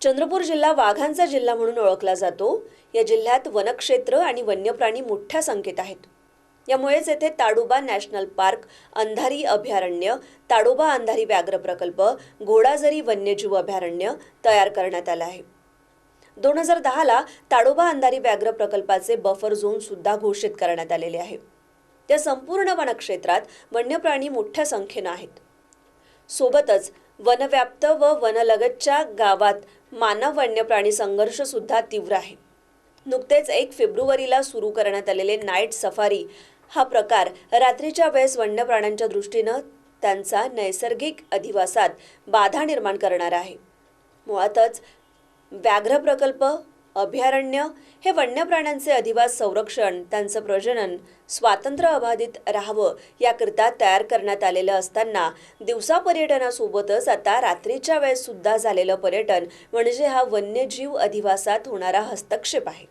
चंद्रपूर जिल्हा वाघांचा जिल्हा म्हणून ओळखला जातो. या जिल्ह्यात वनक्षेत्र आणि वन्यप्राणी मोठ्या संख्येत आहेत. यामुळेच येथे ताडोबा नॅशनल पार्क अंधारी अभयारण्य ताडोबा अंधारी व्याघ्र प्रकल्प घोडाझरी वन्यजीव अभयारण्य तयार करण्यात आलं आहे. दोन हजार दहाला ताडोबा अंधारी व्याघ्र प्रकल्पाचे बफर झोन सुद्धा घोषित करण्यात आलेले आहे. त्या संपूर्ण वनक्षेत्रात वन्यप्राणी मोठ्या संख्येनं आहेत. सोबतच वनव्याप्त व वनलगतच्या गावात मानव वन्यप्राणी संघर्ष सुद्धा तीव्र आहे. नुकतेच एक फेब्रुवारीला सुरू करण्यात आलेले नाईट सफारी हा प्रकार रात्रीच्या वेळेस वन्यप्राण्यांच्या दृष्टीनं त्यांचा नैसर्गिक अधिवासात बाधा निर्माण करणारा आहे. मुळातच व्याघ्र प्रकल्प अभयारण्य हे वन्य प्राण्यांचे अधिवास संरक्षण त्यांचं प्रजनन स्वातंत्र्य अबाधित राहावं याकरिता तयार करण्यात आलेलं असताना दिवसा पर्यटनासोबतच आता रात्रीच्या वेळेस सुद्धा झालेलं पर्यटन म्हणजे हा वन्यजीव अधिवासात होणारा हस्तक्षेप आहे.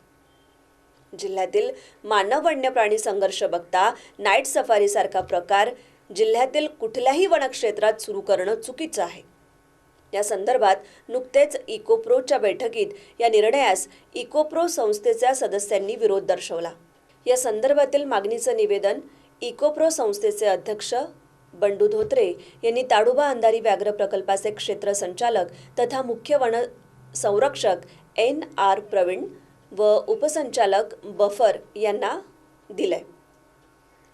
जिल्ह्यातील मानव वन्य प्राणी संघर्ष बघता नाईट सफारीसारखा प्रकार जिल्ह्यातील कुठल्याही वनक्षेत्रात सुरू करणं चुकीचं आहे. या संदर्भात नुकतेच इकोप्रोच्या बैठकीत या निर्णयास इकोप्रो संस्थेच्या सदस्यांनी विरोध दर्शवला. या संदर्भातील मागणीचं निवेदन इकोप्रो संस्थेचे अध्यक्ष बंडू धोत्रे यांनी ताडोबा अंधारी व्याघ्र प्रकल्पाचे क्षेत्र संचालक तथा मुख्य वन संरक्षक एन आर प्रवीण व उपसंचालक बफर यांना दिलंय.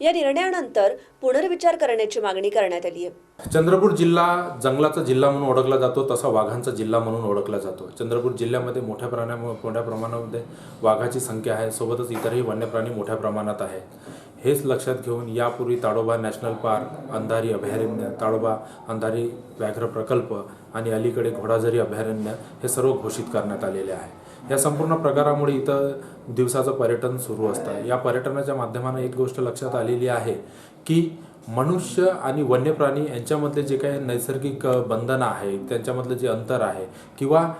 या निर्णयानंतर पुनर्विचार करण्याची मागणी करण्यात आली आहे. चंद्रपूर जिल्हा जंगलाचा जिल्हा म्हणून ओळखला जातो तसा वाघांचा जिल्हा म्हणून ओळखला जातो. चंद्रपूर जिल्ह्यामध्ये मोठ्या प्राण्यामुळे मोठ्या प्रमाणामध्ये वाघाची संख्या आहे. सोबतच इतरही वन्यप्राणी मोठ्या प्रमाणात आहेत हेच लक्षात घेऊन यापूर्वी ताडोबा नॅशनल पार्क अंधारी अभयारण्य ताडोबा अंधारी व्याघ्र प्रकल्प आणि अलीकडे घोडाझरी अभयारण्य हे सर्व घोषित करण्यात आलेले आहे. या संपूर्ण प्रकारामुळे इथं दिवसाचं पर्यटन सुरू असतं. या पर्यटनाच्या माध्यमानं एक गोष्ट लक्षात आलेली आहे की मनुष्य आणि वन्यप्राणी यांच्यामधले जे काही नैसर्गिक बंधनं आहे त्यांच्यामधलं जे अंतर आहे किंवा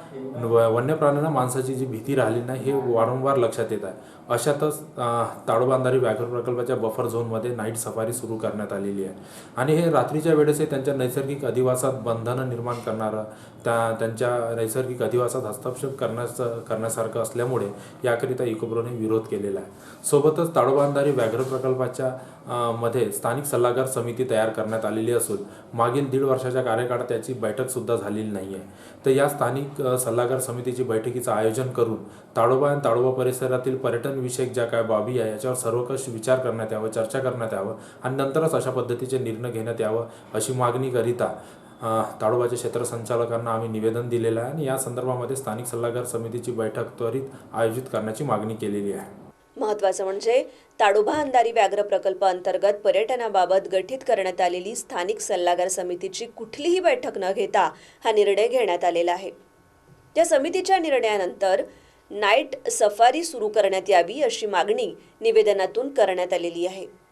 व- वन्यप्राण्यांना माणसाची जी भीती राहिली नाही हे वारंवार लक्षात येत आहे. अशातच अ, व्याघ्र प्रकल्पाच्या बफर झोनमध्ये नाईट सफारी सुरू करण्यात आलेली आहे. आणि हे रात्रीच्या वेळेस हे त्यांच्या नैसर्गिक अधिवासात बंधनं निर्माण करणारं त्या त्यांच्या नैसर्गिक अधिवासात हस्तक्षेप करण्याचं करण्यासारखं असल्यामुळे याकरिता इकोब्रोने विरोध केलेला आहे. सोबतच ताडोबांधारी व्याघ्र प्रकल्पाच्या मध्ये स्थानिक सल्ला सल्लागार समिती तयार करण्यात आलेली असून मागील दीड वर्षाच्या कार्यकाळात त्याची बैठकसुद्धा झालेली नाही आहे तर या स्थानिक सल्लागार समितीची बैठकीचं आयोजन करून ताडोबा आणि ताडोबा परिसरातील पर्यटनविषयक ज्या काय बाबी आहे याच्यावर सर्वकष विचार करण्यात यावं चर्चा करण्यात यावं आणि नंतरच अशा पद्धतीचे निर्णय घेण्यात यावं अशी मागणी करिता ताडोबाच्या क्षेत्र संचालकांना आम्ही निवेदन दिलेलं आहे आणि या संदर्भामध्ये स्थानिक सल्लागार समितीची बैठक त्वरित आयोजित करण्याची मागणी केलेली आहे. महत्वाचं म्हणजे ताडोबा अंधारी व्याघ्र प्रकल्प अंतर्गत पर्यटनाबाबत गठीत करण्यात आलेली स्थानिक सल्लागार समितीची कुठलीही बैठक न घेता हा निर्णय घेण्यात आलेला आहे. या समितीच्या निर्णयानंतर नाईट सफारी सुरू करण्यात यावी अशी मागणी निवेदनातून करण्यात आलेली आहे.